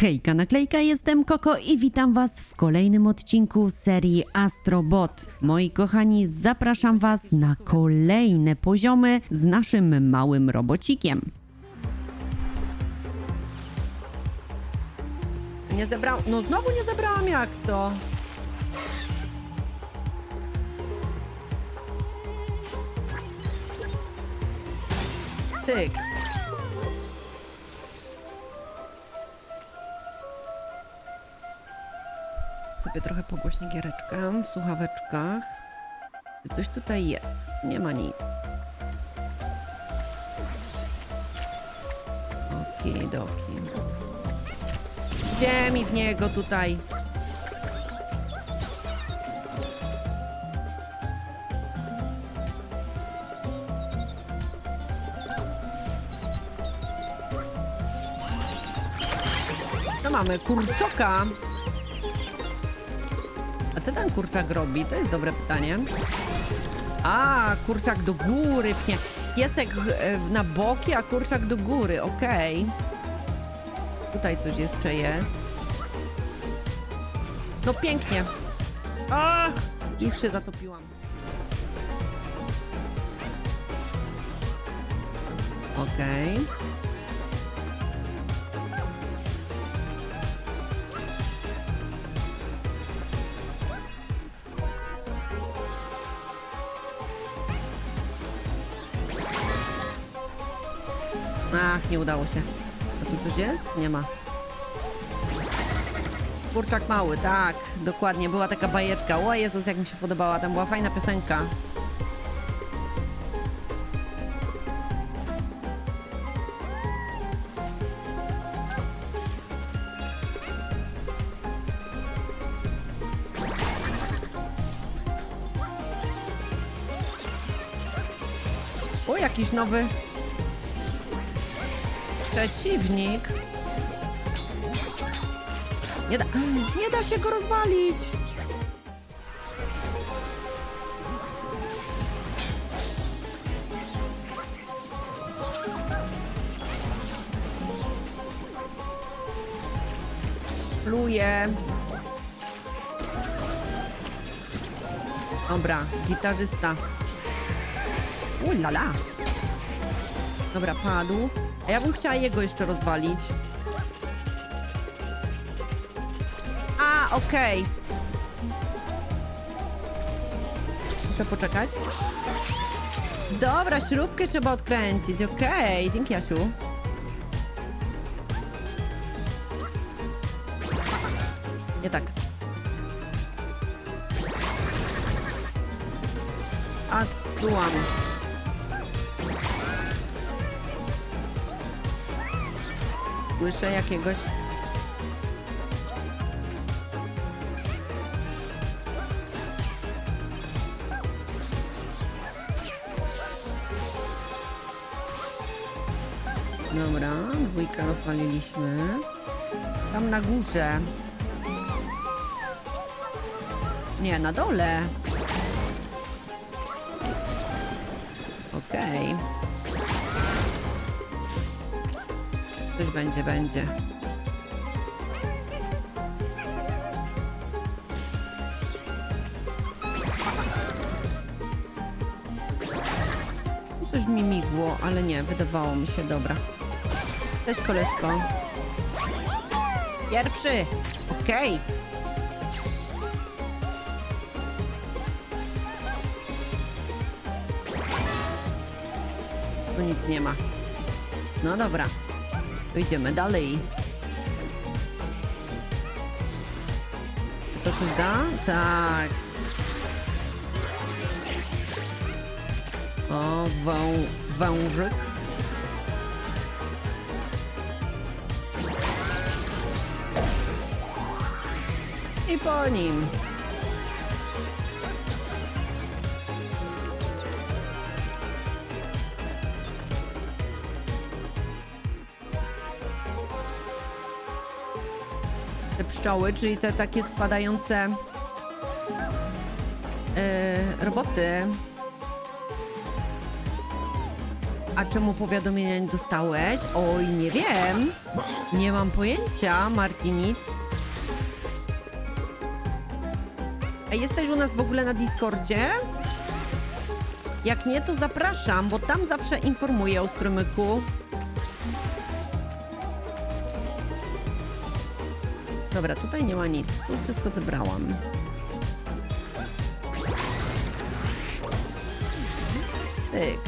Hejka naklejka, jestem Koko i witam was w kolejnym odcinku serii Astrobot. Moi kochani, zapraszam was na kolejne poziomy z naszym małym robocikiem. Nie zebrałam, no znowu nie zebrałam jak to? Tyk. Sobie trochę pogłośnię giereczkę w słuchaweczkach. Coś tutaj jest. Nie ma nic. Okidoki. Gdzie mi w niego tutaj? To mamy kurczoka. Co ten kurczak robi? To jest dobre pytanie. A, kurczak do góry pnie. Piesek e, na boki, a kurczak do góry. Okej. Tutaj coś jeszcze jest. No pięknie. A, już się zatopiłam. Okej. Ach, nie udało się. A tu coś jest? Nie ma. Kurczak mały, tak, dokładnie. Była taka bajeczka. O Jezus, jak mi się podobała. Tam była fajna piosenka. O, jakiś nowy przeciwnik. Nie da, nie da się go rozwalić. Pluje. Dobra, gitarzysta. Ulala. Dobra, padł. A ja bym chciała jego jeszcze rozwalić. A, okej. Muszę poczekać. Dobra, śrubkę trzeba odkręcić. Okej, dzięki Asiu. Nie tak. A, złam. Słyszę jakiegoś. Dobra, dwójkę rozwaliliśmy. Tam na górze. Nie, na dole. Okej. Coś będzie, będzie. Coś mi migło, ale nie, wydawało mi się, dobra. Cześć koleżko. Pierwszy! Okej. Tu nic nie ma. No dobra. Idziemy dalej. To coś da? Tak. O, wą, wężyk. I po nim. Pszczoły, czyli te takie spadające e, roboty. A czemu powiadomienia nie dostałeś? Oj, nie wiem. Nie mam pojęcia, Martini. A jesteś u nas w ogóle na Discordzie? Jak nie, to zapraszam, bo tam zawsze informuję o strumyku. Dobra, tutaj nie ma nic. Tu wszystko zebrałam. Tyk.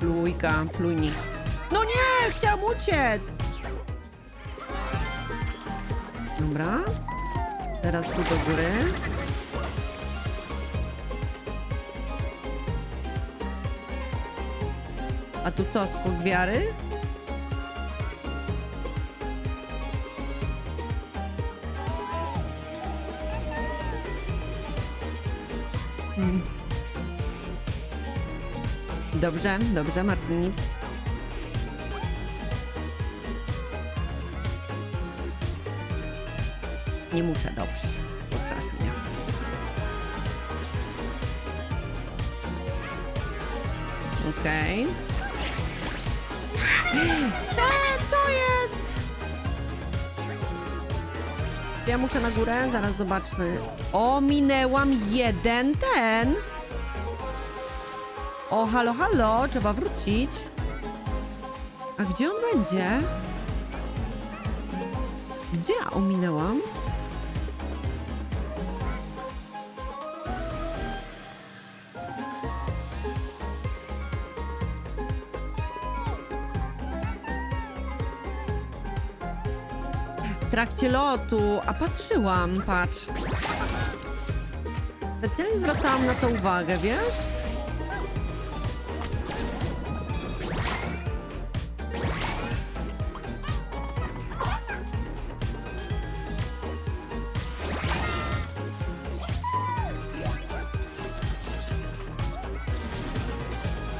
Plujka, plujnik. No nie! Chciałam uciec! Dobra. Teraz tu do góry. A tu co, skok wiary? Mm. Dobrze, dobrze, Martinik. Nie muszę, dobrze. Dobrze. Te, Ja muszę na górę, zaraz zobaczmy. O, minęłam jeden ten. O, halo, halo, trzeba wrócić. A gdzie on będzie? Gdzie ja ominęłam? Trakcie lotu, a patrzyłam, patrz. Specjalnie zwracałam na to uwagę, wiesz?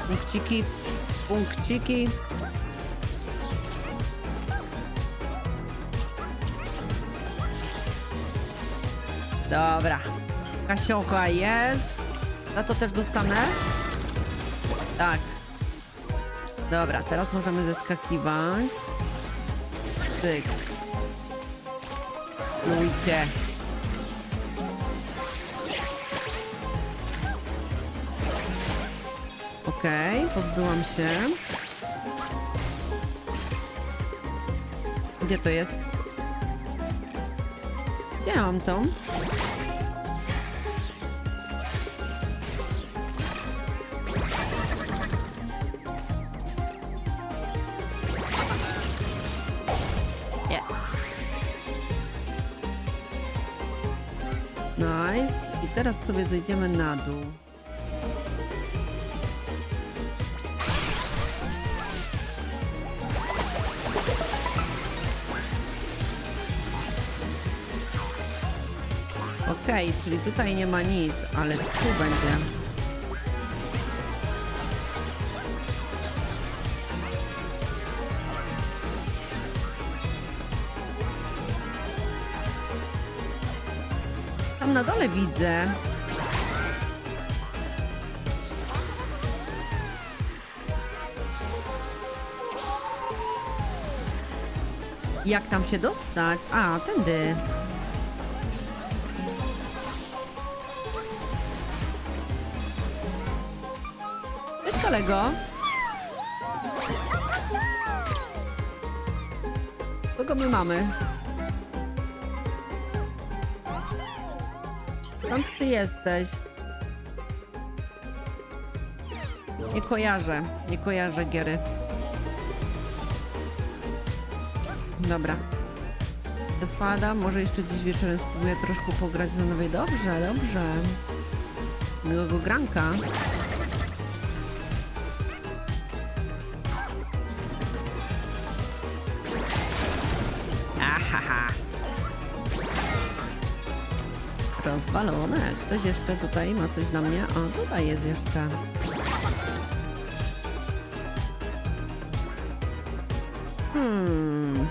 Punkciki, punkciki. Dobra. Kasiocha jest. Za to też dostanę? Tak. Dobra, teraz możemy zeskakiwać. Cyk. Lujcie. Okej, pozbyłam się. Gdzie to jest? Gdzie mam tą? Nice. I teraz sobie zejdziemy na dół. Okej, czyli tutaj nie ma nic, ale tu będzie. Na dole widzę. Jak tam się dostać? A, tędy. Cześć kolego. Kogo my mamy? Skąd ty jesteś? Nie kojarzę, nie kojarzę giery. Dobra. Spadam, może jeszcze dziś wieczorem spróbuję troszkę pograć na nowej. Dobrze, dobrze. Miłego granka. Rozwalone. Ktoś jeszcze tutaj ma coś dla mnie? O, tutaj jest jeszcze. Hmm.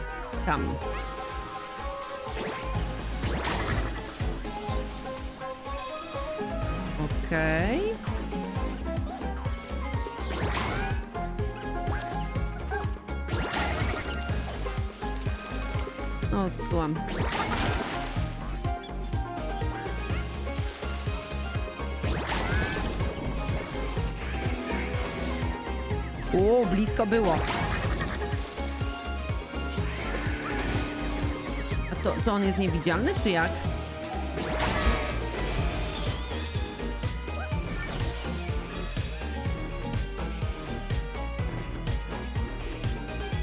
Tam. O, blisko było. A to, to on jest niewidzialny, czy jak?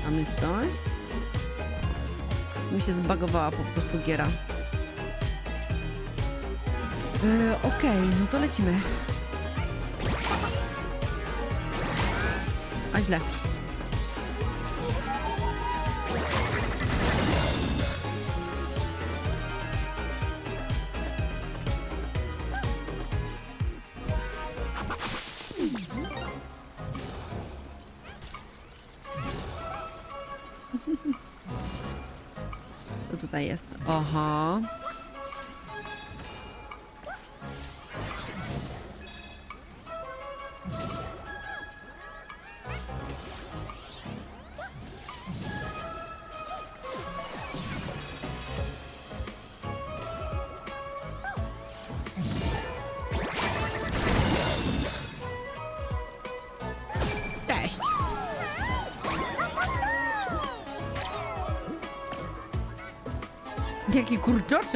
Tam jest coś? Mi się zbagowała po prostu giera. Yy, Okej, no to lecimy. A źle. Co tutaj jest? Aha.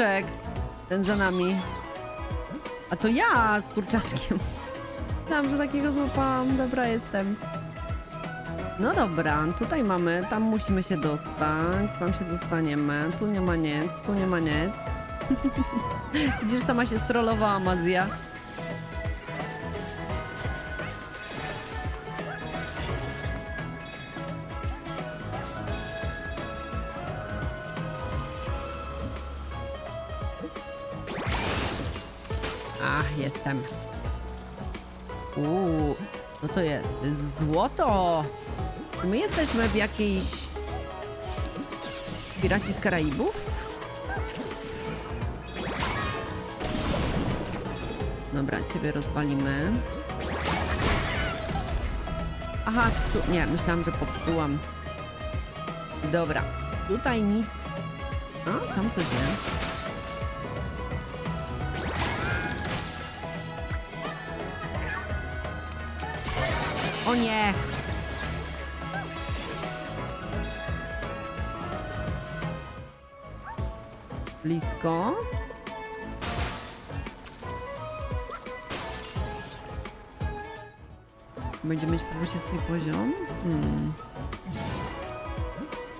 Kurczoczek! Ten za nami. A to ja z kurczaczkiem. Tam, że takiego złapałam. Dobra jestem. No dobra, tutaj mamy, tam musimy się dostać, tam się dostaniemy, tu nie ma nic, tu nie ma nic. Widzisz, sama się strollowała Mazja. Złoto! My jesteśmy w jakiejś... Piraci z Karaibów? Dobra, ciebie rozwalimy. Aha, tu... Nie, myślałam, że popsułam. Dobra, tutaj nic... A, tam coś jest. O nie! Blisko. Będzie mieć prostu swój poziom? Hmm.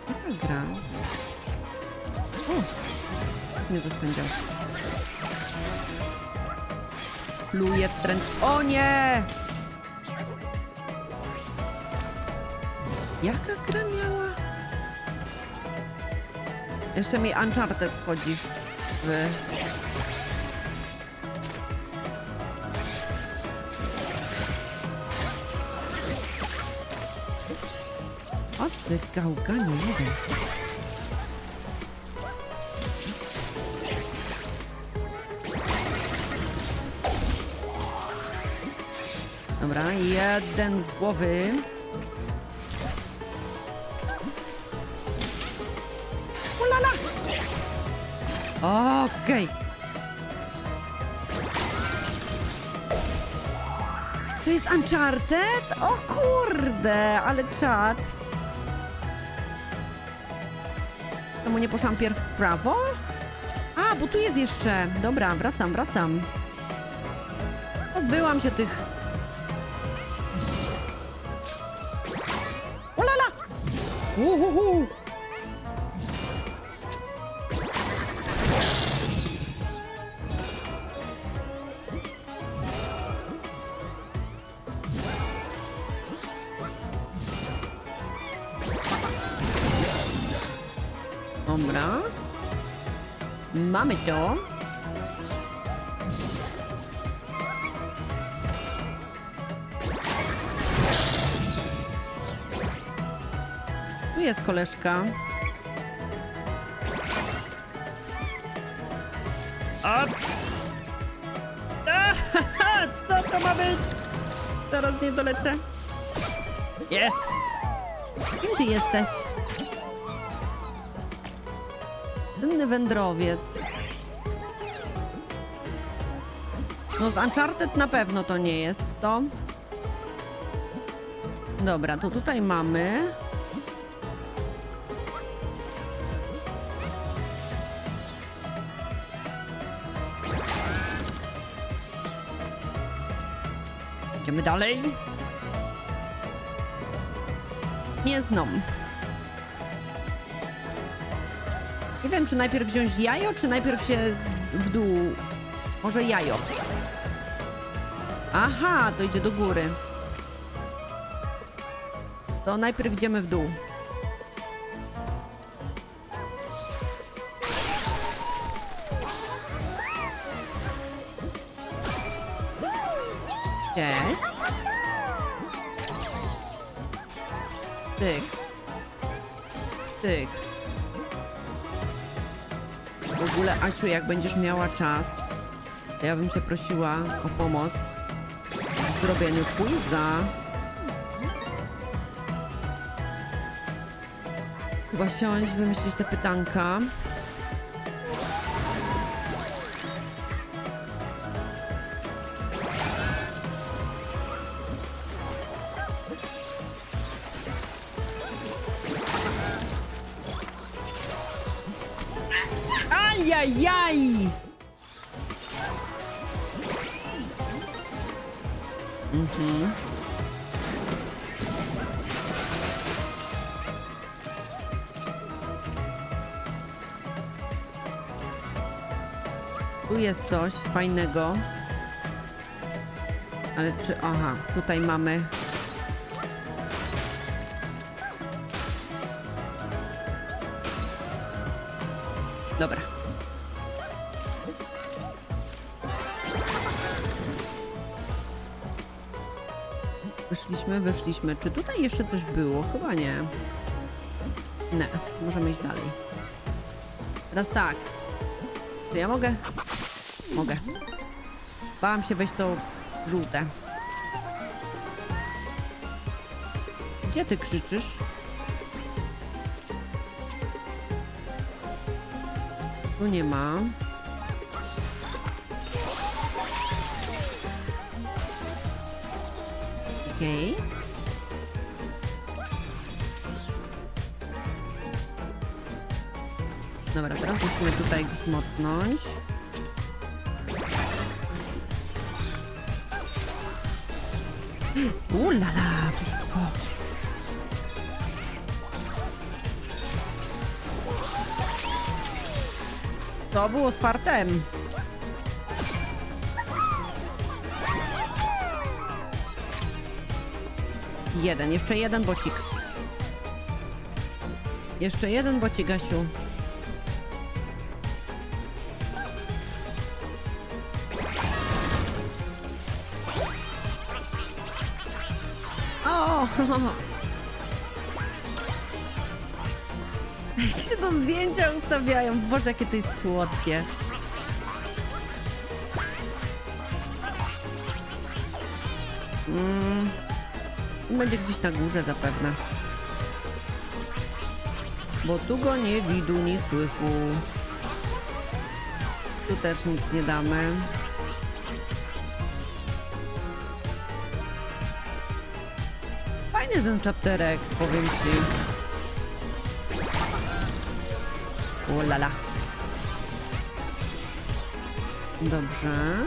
Jaka gra? O! Jest mnie zasędział. Pluje wstręt. O nie! Jaka gra miała? Jeszcze mi Uncharted wchodzi w... O ty gałganie jeden. Dobra, jeden z głowy. Okej. To jest Uncharted? O kurde, ale czad. Czemu nie poszłam pierw w prawo? A, bo tu jest jeszcze. Dobra, wracam, wracam. Pozbyłam się tych... Ulala! Uhuhu! Mamy to. Tu jest koleżka. A... Co to ma być? Zaraz nie dolecę. Jest! Kim ty jesteś? Pustynny wędrowiec. No z Uncharted na pewno to nie jest to. Dobra, to tutaj mamy... Idziemy dalej. Nie znam. Nie wiem, czy najpierw wziąć jajo, czy najpierw się w dół. Może jajo. Aha, to idzie do góry. To najpierw idziemy w dół. Cześć. Tyk. Tyk. W ogóle, Asiu, jak będziesz miała czas, to ja bym cię prosiła o pomoc zrobieniu quiza. Chyba siąść, wymyślić te pytanka. Tu jest coś fajnego. Ale czy... Aha, tutaj mamy... Dobra. Wyszliśmy, wyszliśmy. Czy tutaj jeszcze coś było? Chyba nie. Nie, możemy iść dalej. Teraz tak. Czy ja mogę? Mogę. Bałam się wejść to żółte. Gdzie ty krzyczysz? Tu nie ma. Okej. Dobra, teraz musimy tutaj grzmotnąć. Ulala, blisko. To było z fartem. Jeden, jeszcze jeden bocik. Jeszcze jeden bocik, Gasiu. O! Jak się to zdjęcia ustawiają. Boże, jakie to jest słodkie. Mm. Będzie gdzieś na górze zapewne. Bo tu go nie widu, nie słychu. Tu też nic nie damy. Fajny ten czapterek, powiem ci. O lala. Dobrze.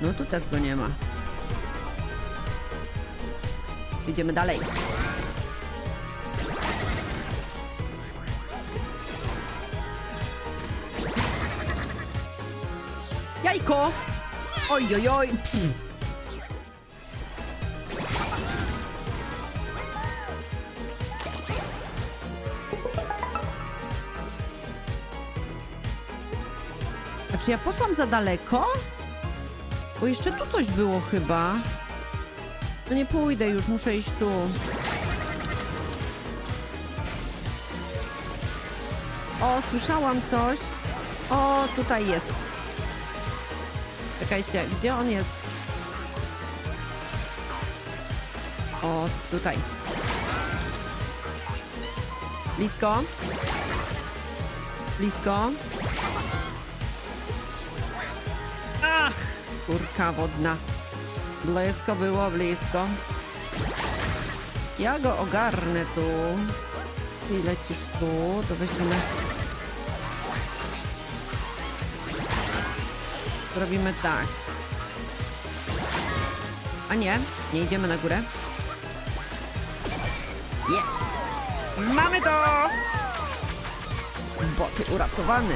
No tu też go nie ma. Idziemy dalej. Jajko! Oj, oj, oj. A czy ja poszłam za daleko? Bo jeszcze tu coś było chyba. No nie pójdę już, muszę iść tu. O, słyszałam coś. O, tutaj jest. Czekajcie, gdzie on jest? O, tutaj. Blisko. Blisko. Ach! Kurka wodna. Blisko było, blisko. Ja go ogarnę tu. I lecisz tu, to weźmiemy... Zrobimy tak. A nie, nie idziemy na górę. Jest! Mamy to! Boty uratowany.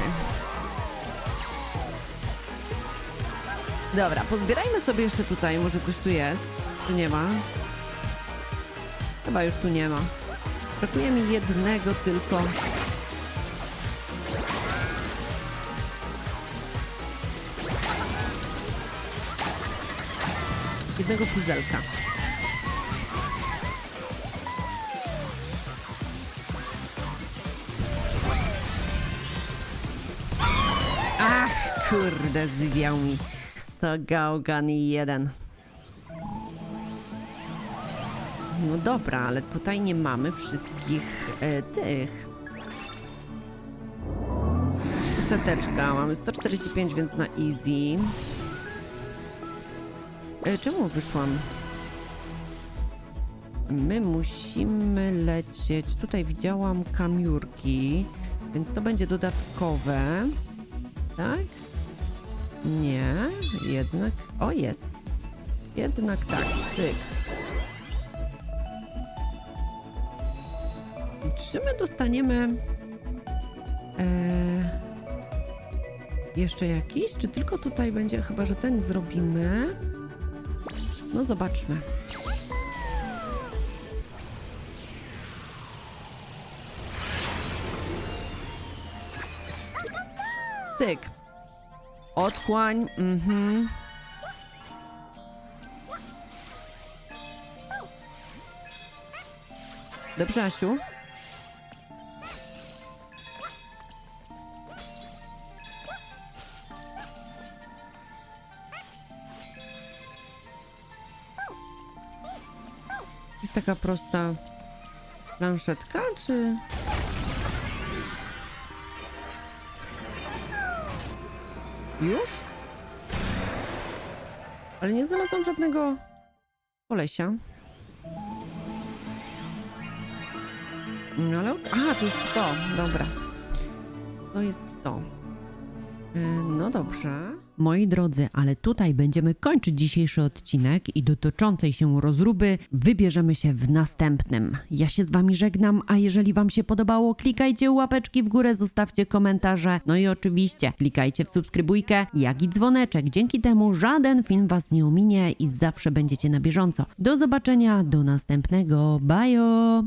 Dobra, pozbierajmy sobie jeszcze tutaj, może coś tu jest. Tu nie ma. Chyba już tu nie ma. Brakuje mi jednego tylko. Jednego puzelka. Ach, kurde, zwiał mi. To gałgan jeden. No dobra, ale tutaj nie mamy wszystkich e, tych. Seteczka, mamy 145, więc na easy. E, czemu wyszłam? My musimy lecieć. Tutaj widziałam kamiurki, więc to będzie dodatkowe. Tak? Nie, jednak. O, jest. Jednak tak, cyk. Czy my dostaniemy. E, jeszcze jakiś? Czy tylko tutaj będzie? Chyba, że ten zrobimy. No, zobaczmy. Cyk. Otchłań, mhm. Dobrze, Asiu? Taka prosta planszetka, czy... Już? Ale nie znalazłam żadnego kolesia. No ale... Aha, to jest to. Dobra. To jest to. E, No dobrze. Moi drodzy, ale tutaj będziemy kończyć dzisiejszy odcinek i do toczącej się rozruby wybierzemy się w następnym. Ja się z wami żegnam, a jeżeli wam się podobało, klikajcie łapeczki w górę, zostawcie komentarze, no i oczywiście klikajcie w subskrybujkę, jak i dzwoneczek. Dzięki temu żaden film was nie ominie i zawsze będziecie na bieżąco. Do zobaczenia, do następnego. Bajo!